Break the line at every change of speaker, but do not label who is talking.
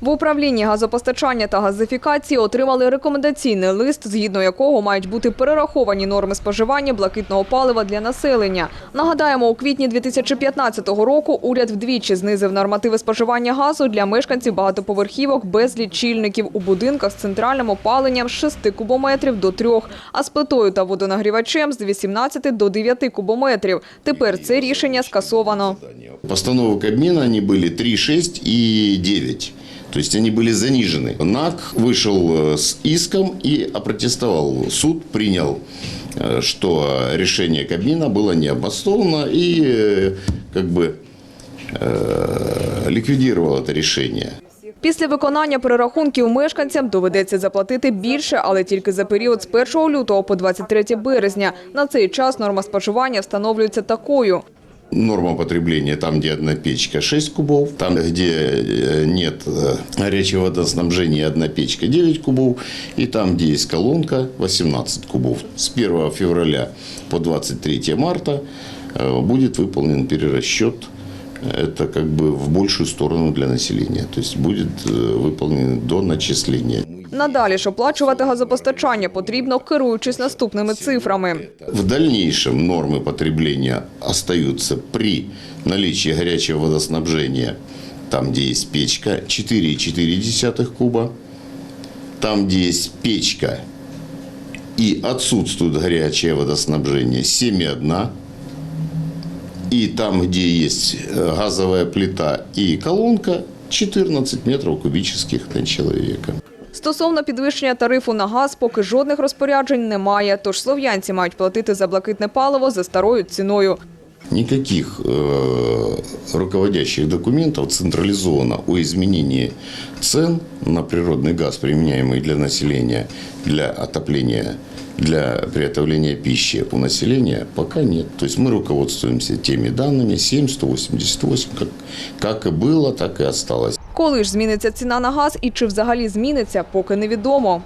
В управлінні газопостачання та газифікації отримали рекомендаційний лист, згідно якого мають бути перераховані норми споживання блакитного палива для населення. Нагадаємо, у квітні 2015 року уряд вдвічі знизив нормативи споживання газу для мешканців багатоповерхівок без лічильників у будинках з центральним опаленням з 6 кубометрів до 3, а з плитою та водонагрівачем з 18 до 9 кубометрів. Тепер це рішення скасовано.
Постановы Кабмина, они были 3, 6 и 9. То есть они были занижены. НАК вышел э, с иском и опротестовал. Суд принял, э, что решение Кабмина было необосновано и э, как бы э, ликвидировал это решение.
Після виконання перерахунків мешканцям доведеться заплатити більше, але тільки за період з 1 лютого по 23 березня. На цей час норма споживання встановлюється такою.
Норма потребления там, где одна печка 6 кубов, там, где э, нет э, горячего водоснабжения, одна печка 9 кубов, и там, где есть колонка 18 кубов. С 1 февраля по 23 марта э, будет выполнен перерасчет это как бы в большую сторону для населения. То есть будет э, выполнено до начисления.
Надалі ж оплачувати газопостачання потрібно, керуючись наступними цифрами.
В дальнейшем нормы потребления остаются при наличии горячего водоснабжения, там, где есть печка, 4,4 куба, там, где есть печка и отсутствует горячее водоснабжение, 7,1 и там, где есть газовая плита и колонка, 14 метров кубических на человека.
Стосовно підвищення тарифу на газ, поки жодних розпоряджень немає, тож слов'янці мають платити за блакитне паливо за старою ціною.
Никаких э, руководящих документов централизованно о изменении цен на природный газ, применяемый для населения, для отопления, для приготовления пищи у населения, пока нет. То есть мы руководствуемся теми данными 7,188, как, как и было, так и осталось.
Коли ж зміниться ціна на газ і чи взагалі зміниться, поки невідомо.